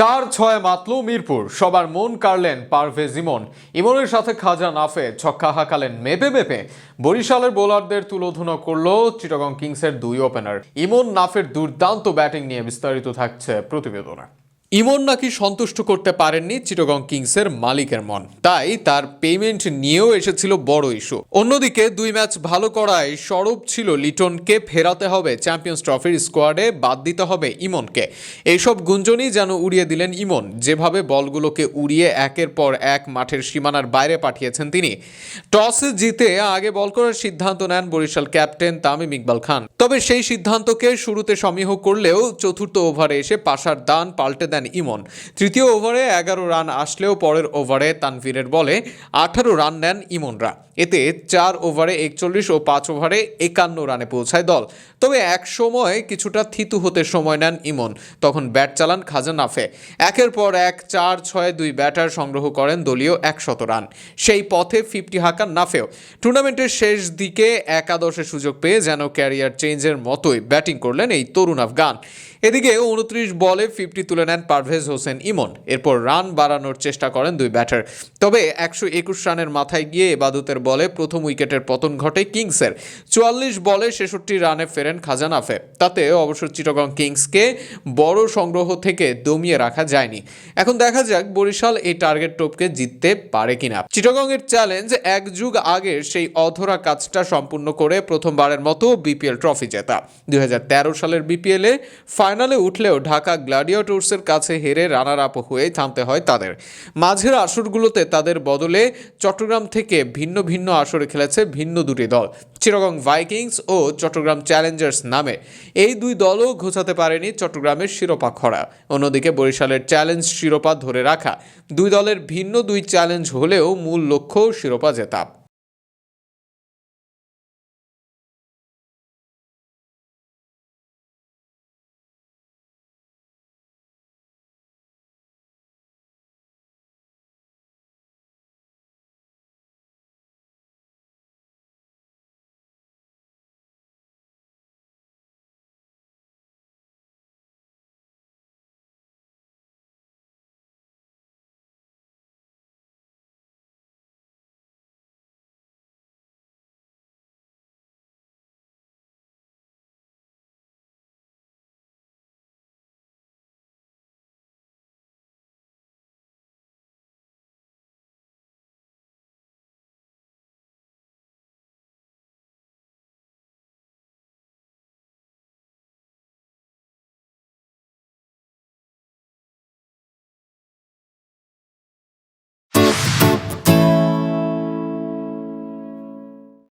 চার ছয় মাতলু মিরপুর, সবার মন কাড়লেন পারভেজ ইমন। ইমনের সাথে খাজা নাফে ছক্কা হাঁকালেন মেপে মেপে। বরিশালের বোলারদের তুলোধুনো করল চিটাগং কিংসের দুই ওপেনার ইমন নাফের দুর্দান্ত ব্যাটিং নিয়ে বিস্তারিত থাকছে প্রতিবেদনে। ইমন নাকি সন্তুষ্ট করতে পারেননি চিটাগং কিংসের মালিকের মন। তাই তার পেমেন্ট নিয়েও এসেছিল বড় ইস্যু অন্যদিকে দুই ম্যাচ ভালো করায় সরব ছিল লিটনকে। ফেরাতে হবে চ্যাম্পিয়ন্স ট্রফির স্কোয়াডে বাদ দিতে হবে ইমনকে। এইসব গুঞ্জনই যেন উড়িয়ে দিলেন ইমন। যেভাবে বলগুলোকে উড়িয়ে একের পর এক মাঠের সীমানার বাইরে পাঠিয়েছেন তিনি। টসে জিতে আগে বল করার সিদ্ধান্ত নেন বরিশাল ক্যাপ্টেন তামিম ইকবাল খান। তবে সেই সিদ্ধান্তকে শুরুতে সমীহ করলেও চতুর্থ ওভারে এসে পাশার দান পাল্টে দেন ইমন। তৃতীয় ওভারে এগারো রান আসলেও পরের ওভারে তানভীরের বলে আঠারো রান নেন ইমনরা। এতে চার ওভারে একচল্লিশ ও পাঁচ ওভারে একান্ন রানে পৌঁছায় দল। তবে এক সময় কিছুটা থিতু হতে সময় নেন ইমন। তখন ব্যাট চালান খাজা নাফে। একের পর এক চার ছয় দুই ব্যাটার সংগ্রহ করেন দলীয় একশত রান। সেই পথে ফিফটি হাঁকান নাফেও। টুর্নামেন্টের শেষ দিকে একাদশে সুযোগ পেয়ে যেন ক্যারিয়ার চেঞ্জের মতোই ব্যাটিং করলেন এই তরুণ আফগান। এদিকে উনত্রিশ বলে ফিফটি তুলে নেন পারভেজ হোসেন ইমন। এরপর রান বাড়ানোর চেষ্টা করেন দুই ব্যাটার। তবে একশো একুশ রানের মাথায় গিয়ে এবাদতের বলে প্রথম উইকেটের পতন ঘটে কিংসের। চুয়াল্লিশ বলে ছেষট্টি রানে ফেরেন খাজানাফে তাতে অবশ্য চিটগং কিংসকে বড় সংগ্রহ থেকে দমিয়ে রাখা যায়নি। এখন দেখা যাক বরিশাল এই টার্গেট টোপকে জিততে পারে কিনা। চিটগং এর চ্যালেঞ্জ এক যুগ আগের সেই অধরা কাজটা সম্পূর্ণ করে প্রথমবারের মতো বিপিএল ট্রফি জেতা। দুই হাজার তেরো সালের বিপিএলে ফাইনালে উঠলেও ঢাকা গ্ল্যাডিয়েটর্সের কাছে হেরে রানার আপ হয়ে থামতে হয় তাদের। মাঝের আসরগুলোতে তাদের বদলে চট্টগ্রাম থেকে ভিন্ন ভিন্ন আসরে খেলেছে ভিন্ন দুটি দল চিরগং ভাইকিংস ও চট্টগ্রাম চ্যালেঞ্জার্স নামে। এই দুই দলও ঘোচাতে পারেনি চট্টগ্রামের শিরোপা খরা। অন্যদিকে বরিশালের চ্যালেঞ্জ শিরোপা ধরে রাখা। দুই দলের ভিন্ন দুই চ্যালেঞ্জ হলেও মূল লক্ষ্য শিরোপা জেতা।